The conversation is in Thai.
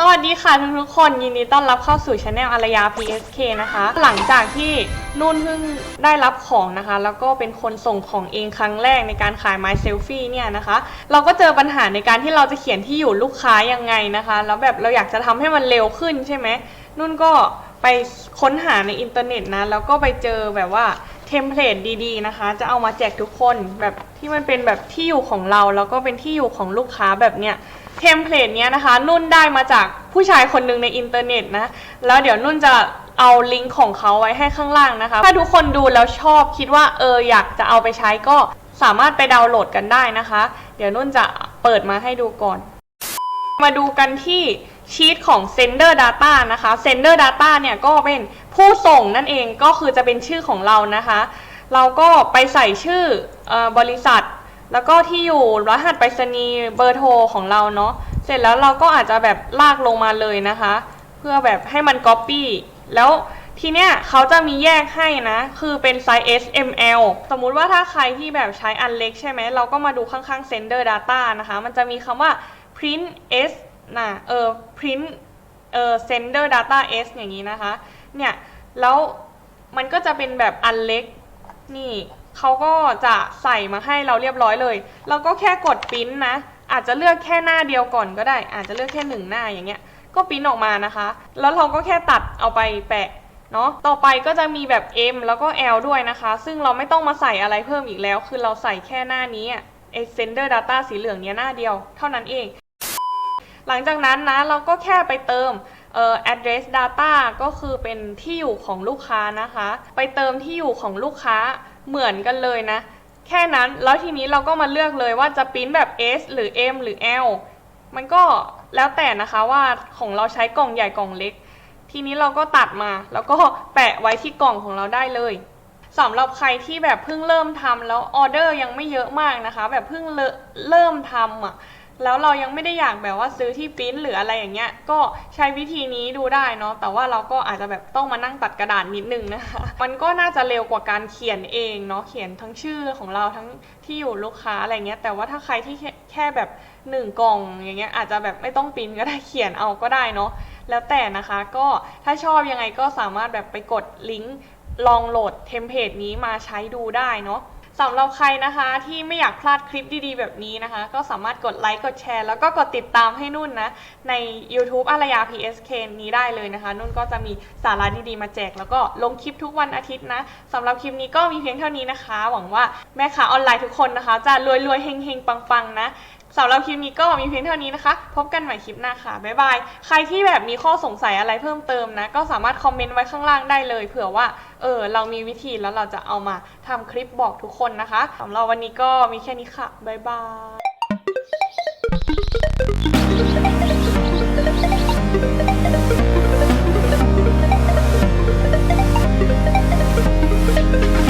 สวัสดีค่ะทุกทุกๆคนยินดีต้อนรับเข้าสู่ช anel อารยา PSK นะคะ หลังจากที่นุ่นเพิ่งได้รับของนะคะ แล้วก็เป็นคนส่งของเองครั้งแรกในการขาย My Selfie เนี่ยนะคะ เราก็เจอปัญหาในการที่เราจะเขียนที่อยู่ลูกค้ายังไงนะคะ แล้วแบบเราอยากจะทำให้มันเร็วขึ้นใช่ไหมนุ่นก็ไปค้นหาในอินเทอร์เน็ตนะแล้วก็ไปเจอแบบว่า เทมเพลตดีๆนะคะ จะเอามาแจกทุกคนแบบที่มันเป็นแบบที่อยู่ของเรา แล้วก็เป็นที่อยู่ของลูกค้าแบบเนี้ยเทมเพลตเนี้ยนะคะ นุ่นได้มาจากผู้ชายคนหนึ่งในอินเทอร์เน็ตนะ แล้วเดี๋ยวนุ่นจะเอาลิงก์ของเขาไว้ให้ข้างล่างนะคะ ถ้าทุกคนดูแล้วชอบคิดว่าเอออยากจะเอาไปใช้ก็สามารถไปดาวน์โหลดกันได้นะคะ เดี๋ยวนุ่นจะเปิดมาให้ดูก่อน มาดูกันที่ชีตของ Sender Data นะคะ Sender Data เนี่ยก็เป็น ผู้ส่งนั่นเองก็คือจะเป็นชื่อของเรานะคะ เราก็ไปใส่ชื่ออบริษัท แล้วก็ที่อยู่รหัสไปรษณีย์เบอร์โทรของเราเนาะเสร็จแล้วเราก็อาจจะแบบลากลงมาเลยนะคะ เพื่อแบบให้มัน Copy แล้วทีเนี้ยเขาจะมีแยกให้นะ คือเป็นไซส์ S M L สมมุติว่าถ้าใครที่แบบใช้อันเล็กใช่ไหม เราก็มาดูข้างๆ Sender Data นะคะ มันจะมีคำว่า print S นะ เออ print เออ sender data S อย่างนี้นะคะ เนี่ย แล้วมันก็จะเป็นแบบอันเล็กนี่เขาก็จะใส่มาให้เราเรียบร้อยเลย เราก็แค่กดปริ้นนะ อาจจะเลือกแค่หน้าเดียวก่อนก็ได้ อาจจะเลือกแค่หนึ่งหน้าอย่างเงี้ย ก็ปริ้นออกมานะคะ แล้วเราก็แค่ตัดเอาไปแปะเนาะ ต่อไปก็จะมีแบบ M แล้วก็ L ด้วยนะคะ ซึ่งเราไม่ต้องมาใส่อะไรเพิ่มอีกแล้ว คือเราใส่แค่หน้านี้อะ sender data สีเหลืองเนี้ยหน้าเดียว เท่านั้นเอง หลังจากนั้นนะเราก็แค่ไปเติม เอ่อ address data ก็คือเป็นที่อยู่ของลูกค้านะคะ ไปเติมที่อยู่ของลูกค้าเหมือนกันเลยนะ แค่นั้นแล้วทีนี้เราก็มาเลือกเลยว่าจะปริ้นแบบ S หรือ M หรือ L มันก็แล้วแต่นะคะว่าของเราใช้กล่องใหญ่กล่องเล็ก ทีนี้เราก็ตัดมา แล้วก็แปะไว้ที่กล่องของเราได้เลยสำหรับใครที่แบบเพิ่งเริ่มทำแล้วออเดอร์ยังไม่เยอะมากนะคะ แบบเพิ่งเริ่มเริ่มทำอะ แล้วเรายังไม่ได้อยากแบบว่าซื้อที่ปริ้นหรืออะไรอย่างเงี้ย ก็ใช้วิธีนี้ดูได้เนาะ แต่ว่าเราก็อาจจะแบบต้องมานั่งตัดกระดาษนิดนึงนะคะ มันก็น่าจะเร็วกว่าการเขียนเองเนาะ เขียนทั้งชื่อของเราทั้งที่อยู่ลูกค้าอะไรเงี้ย แต่ว่าถ้าใครที่แค่แบบหนึ่งกล่องอย่างเงี้ยอาจจะแบบไม่ต้องปริ้นก็ได้เขียนเอาก็ได้เนาะ แล้วแต่นะคะก็ถ้าชอบยังไงก็สามารถแบบไปกดลิงก์ลองโหลดเทมเพลตนี้มาใช้ดูได้เนาะ สำหรับใครนะคะที่ไม่อยากพลาดคลิปดีๆ แบบนี้นะคะ ก็สามารถกดไลค์กดแชร์ แล้วก็กดติดตามให้นุ่นนะ ใน YouTube อารยา PSK นี้ได้เลยนะคะ นุ่นก็จะมีสาระดีๆ มาแจก แล้วก็ลงคลิปทุกวันอาทิตย์นะสำหรับคลิปนี้ก็มีเพียงเท่านี้นะคะ หวังว่าแม่ค้าออนไลน์ทุกคนนะคะ จะรวยๆเฮงๆปังๆนะ สำหรับคลิปนี้ก็มีเพียงเท่านี้นะคะ พบกันใหม่คลิปหน้าค่ะ บ๊ายบาย ใครที่แบบมีข้อสงสัยอะไรเพิ่มเติมนะ ก็สามารถคอมเมนต์ไว้ข้างล่างได้เลย เผื่อว่า เออ เรามีวิธีแล้วเราจะเอามาทำคลิปบอกทุกคนนะคะสำหรับวันนี้ก็มีแค่นี้ค่ะ บ๊ายบาย